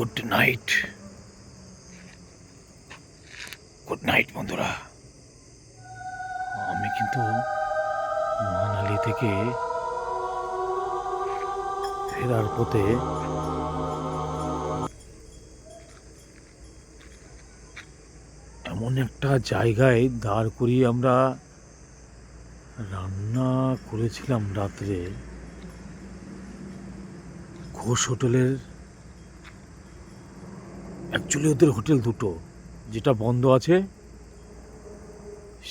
Good night good night বন্ধুরা। আমি কিন্তু মানালি থেকে ফেরার পথে এমন একটা জায়গায় দাঁড় করিয়ে আমরা রান্না করেছিলাম রাত্রে। ঘোষ হোটেলের অ্যাকচুয়ালি ওদের হোটেল দুটো। যেটা বন্ধ আছে,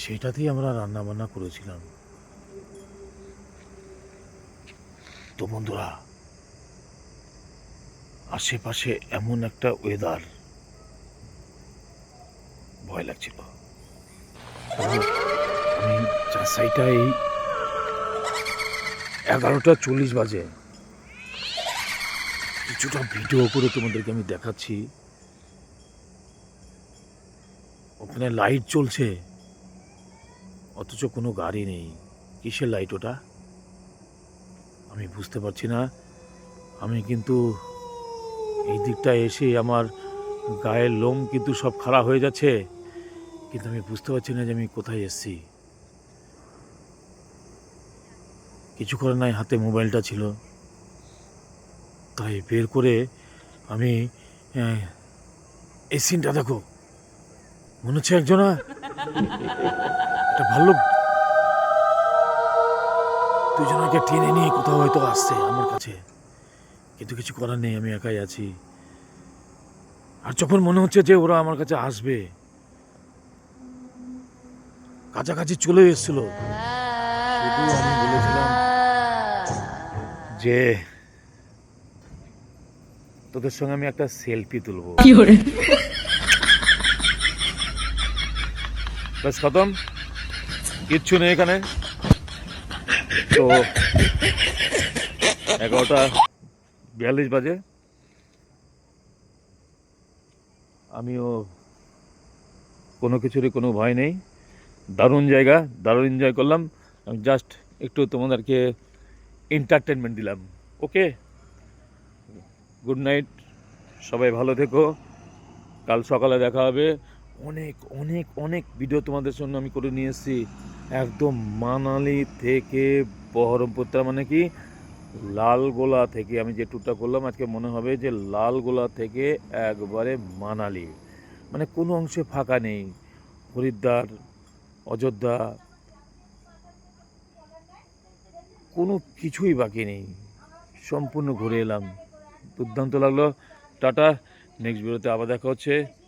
সেটাতেই আমরা রান্না বান্না করেছিলাম। তো বন্ধুরা, আশেপাশে এমন একটা ওয়েদার ভয় লাগছিল। আমি চাষাইটাই এগারোটা চল্লিশ বাজে। কিছুটা ভিডিও করে তোমাদেরকে আমি দেখাচ্ছি। ওখানে লাইট চলছে। অথচ কোনো গাড়ি নেই। কিসের লাইট ওটা? আমি বুঝতে পারছি না। আমি কিন্তু এই দিকটা এসে আমার গায়ের লোম কিন্তু সব খারাপ হয়ে যাচ্ছে। কিন্তু আমি বুঝতে পারছি না যে আমি কোথায় এসেছি। কিছু করে নাই হাতে মোবাইলটা ছিল। তাই বের করে আমি এই সিনটা দেখো। মনে হচ্ছে একজনা। একটা ভালো দুজনকে টেনে নিয়ে কোথাও হয়তো আসছে আমার কাছে। কিন্তু কিছু করার নেই, আমি একাই আছি। আর যখন মনে হচ্ছে যে ওরা আমার কাছে আসবে, কাছাকাছি চলে এসেছিল। যে, তোদের সঙ্গে আমি একটা সেলফি তুলবো। ব্যাস, খতম। কিচ্ছু নেই এখানে। তো এগারোটা বিয়াল্লিশ বাজে। আমিও কোনো কিছুরই কোনো ভয় নেই। দারুণ জায়গা, দারুণ এনজয় করলাম। আমি জাস্ট একটু তোমাদেরকে এন্টারটেনমেন্ট দিলাম। ওকে গুড নাইট সবাই ভালো থেকো। কাল সকালে দেখা হবে। অনেক অনেক অনেক ভিডিও তোমাদের জন্য আমি করে নিয়ে এসেছি। একদম মানালি থেকে বহরমপুর তার মানে কি? লালগোলা থেকে আমি যে ট্যুরটা করলাম, আজকে মনে হবে যে লালগোলা থেকে একবারে মানালি। মানে কোনো অংশে ফাঁকা নেই। হরিদ্বার, অযোধ্যা, কোনো কিছুই বাকি নেই। সম্পূর্ণ ঘুরে এলাম। দুর্দান্ত লাগল। টাটা। নেক্সট ভিডিওতে আবার দেখা হচ্ছে।